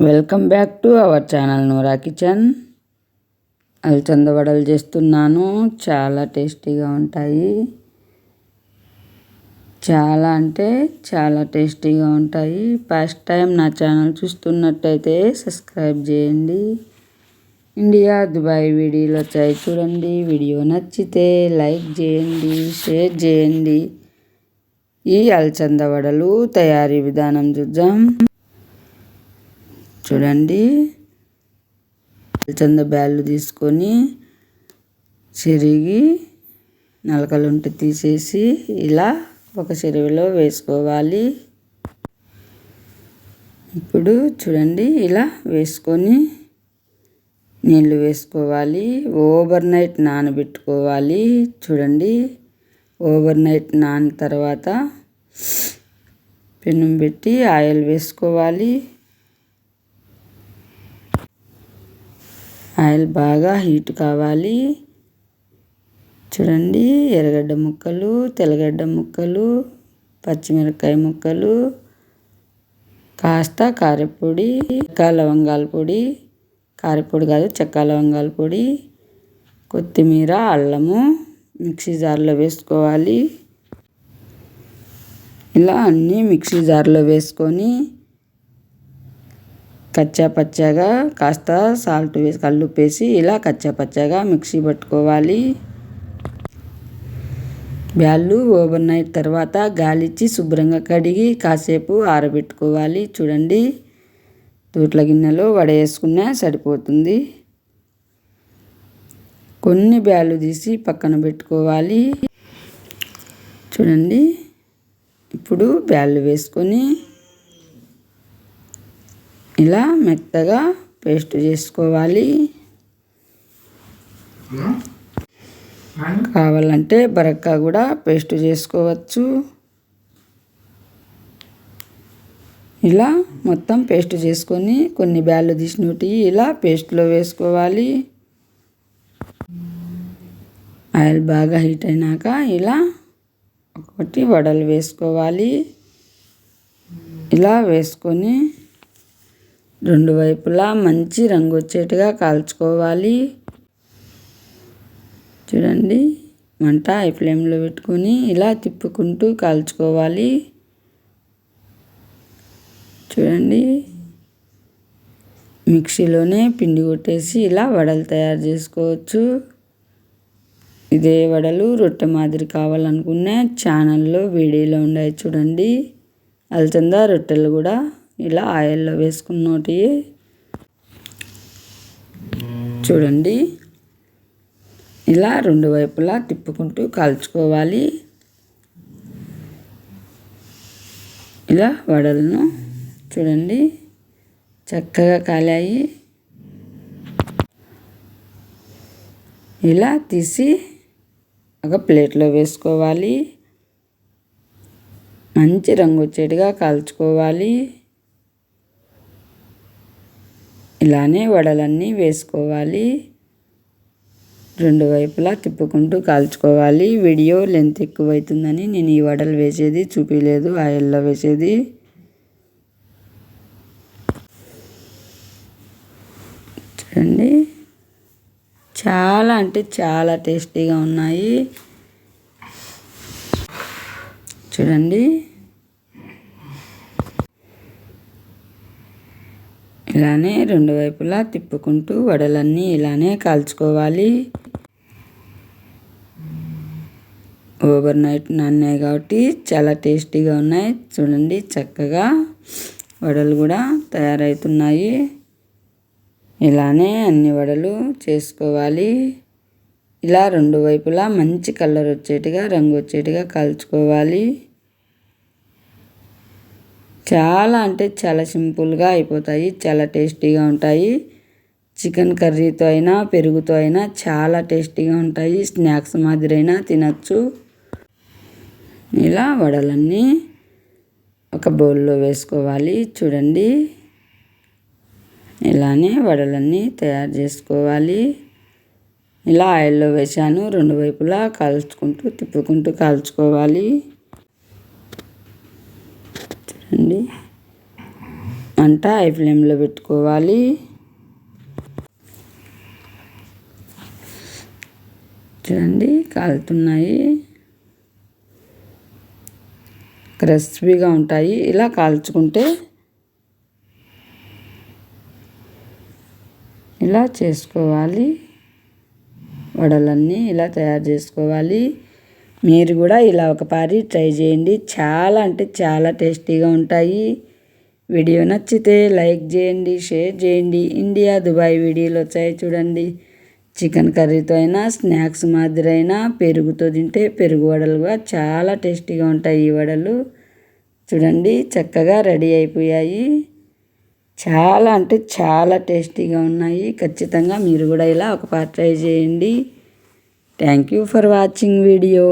Welcome back to our channel Noora Kitchen. అలచంద వడలు చేస్తున్నాను. చాలా టేస్టీగా ఉంటాయి. చాలా అంటే చాలా టేస్టీగా ఉంటాయి. ఫస్ట్ టైం నా ఛానల్ చూస్తున్నట్టయితే సబ్స్క్రైబ్ చేయండి. ఇండియా దుబాయ్ వీడియోలు వచ్చాయి చూడండి. వీడియో నచ్చితే లైక్ చేయండి షేర్ చేయండి. ఈ అలచంద వడలు తయారీ విధానం చూద్దాం. చూడండి. చంద బ్యాళ్ళు తీసుకొని చెరిగి నలకలుంటి తీసేసి ఇలా ఒక చెరువులో వేసుకోవాలి. ఇప్పుడు చూడండి ఇలా వేసుకొని నీళ్ళు వేసుకోవాలి. ఓవర్ నైట్ నానబెట్టుకోవాలి. చూడండి ఓవర్ నైట్ నాని తర్వాత పెనం పెట్టి ఆయిల్ వేసుకోవాలి. ఆయిల్ బాగా హీట్ కావాలి. చూడండి ఎర్రగడ్డ ముక్కలు తెల్లగడ్డ ముక్కలు పచ్చిమిరపకాయ ముక్కలు కాస్త కారపొడి చెక్క లవంగాల పొడి కారపొడి కాదు చెక్క లవంగాల పొడి కొత్తిమీర అల్లము మిక్సీ జార్లో వేసుకోవాలి. ఇలా అన్నీ మిక్సీ జార్లో వేసుకొని కచ్చా పచ్చాగా కాస్త సాల్ట్ వేసి కల్లుప్పు వేసి ఇలా కచ్చా పచ్చాగా మిక్సీ పట్టుకోవాలి. బ్యాళ్ళు ఓవర్ నైట్ తర్వాత గాలిచ్చి శుభ్రంగా కడిగి కాసేపు ఆరబెట్టుకోవాలి. చూడండి తూట్ల గిన్నెలో వడేసుకున్నా సరిపోతుంది. కొన్ని బ్యాళ్ళు తీసి పక్కన పెట్టుకోవాలి. చూడండి ఇప్పుడు బ్యాళ్ళు వేసుకొని ఇలా మెత్తగా పేస్ట్ చేసుకోవాలి. కావాలంటే బరక్క కూడా పేస్ట్ చేసుకోవచ్చు. ఇలా మొత్తం పేస్ట్ చేసుకొని కొన్ని బ్యాళ్ళు తీసినవి ఇలా పేస్ట్లో వేసుకోవాలి. ఆయిల్ బాగా హీట్ అయినాక ఇలా ఒకటి వడలు వేసుకోవాలి. ఇలా వేసుకొని రెండు వైపులా మంచి రంగు వచ్చేట్టుగా కాల్చుకోవాలి. చూడండి మంట హై ఫ్లేమ్లో పెట్టుకొని ఇలా తిప్పుకుంటూ కాల్చుకోవాలి. చూడండి మిక్సీలోనే పిండి కొట్టేసి ఇలా వడలు తయారు చేసుకోవచ్చు. ఇదే వడలు రొట్టె మాదిరి కావాలనుకునే ఛానల్లో వీడియోలో ఉన్నాయి చూడండి. అలచంద రొట్టెలు కూడా ఇలా ఆయిల్లో వేసుకున్నోటి చూడండి. ఇలా రెండు వైపులా తిప్పుకుంటూ కాల్చుకోవాలి. ఇలా వడలను చూడండి. చక్కగా కాలాయి. ఇలా తీసి ఒక ప్లేట్లో వేసుకోవాలి. మంచి రంగు వచ్చేట్టుగా కాల్చుకోవాలి. ఇలానే వడలన్నీ వేసుకోవాలి. రెండు వైపులా తిప్పుకుంటూ కాల్చుకోవాలి. వీడియో లెంత్ ఎక్కువ అవుతుందని నేను ఈ వడలు వేసేది చూపించలేదు ఆయిల్లో వేసేది. చూడండి. చాలా అంటే చాలా టేస్టీగా ఉన్నాయి. చూడండి. ఇలానే రెండు వైపులా తిప్పుకుంటూ వడలన్నీ ఇలానే కాల్చుకోవాలి. ఓవర్ నైట్ నాన్నాయి కాబట్టి చాలా టేస్టీగా ఉన్నాయి. చూడండి చక్కగా వడలు కూడా తయారవుతున్నాయి ఇలానే అన్ని వడలు చేసుకోవాలి. ఇలా రెండు వైపులా మంచి కలర్ వచ్చేట్టుగా రంగు వచ్చేట్టుగా కాల్చుకోవాలి. చాలా అంటే చాలా సింపుల్గా అయిపోతాయి చాలా టేస్టీగా ఉంటాయి. చికెన్ కర్రీతో అయినా పెరుగుతో అయినా చాలా టేస్టీగా ఉంటాయి. స్నాక్స్ మాదిరైనా తినచ్చు. ఇలా వడలన్నీ ఒక బౌల్లో వేసుకోవాలి. చూడండి. ఇలానే వడలన్నీ తయారు చేసుకోవాలి. ఇలా ఆయిల్లో వేసాను రెండు వైపులా కాల్చుకుంటూ తిప్పుకుంటూ కాల్చుకోవాలి. అండి. మంట హై ఫ్లేమ్లో పెట్టుకోవాలి. చూడండి కాలుతున్నాయి. క్రిస్పీగా ఉంటాయి. ఇలా కాల్చుకుంటే ఇలా చేసుకోవాలి. వడలన్నీ ఇలా తయారు చేసుకోవాలి. మీరు కూడా ఇలా ఒకసారి ట్రై చేయండి. చాలా అంటే చాలా టేస్టీగా ఉంటాయి. వీడియో నచ్చితే లైక్ చేయండి షేర్ చేయండి. ఇండియా దుబాయ్ వీడియోలు వచ్చాయి చూడండి. చికెన్ కర్రీతో అయినా స్నాక్స్ మాదిరి అయినా పెరుగుతో తింటే పెరుగు వడలుగా చాలా టేస్టీగా ఉంటాయి ఈ వడలు. చూడండి చక్కగా రెడీ అయిపోయాయి. చాలా అంటే చాలా టేస్టీగా ఉన్నాయి. ఖచ్చితంగా మీరు కూడా ఇలా ఒక పార్ట్ ట్రై చేయండి. Thank you for watching video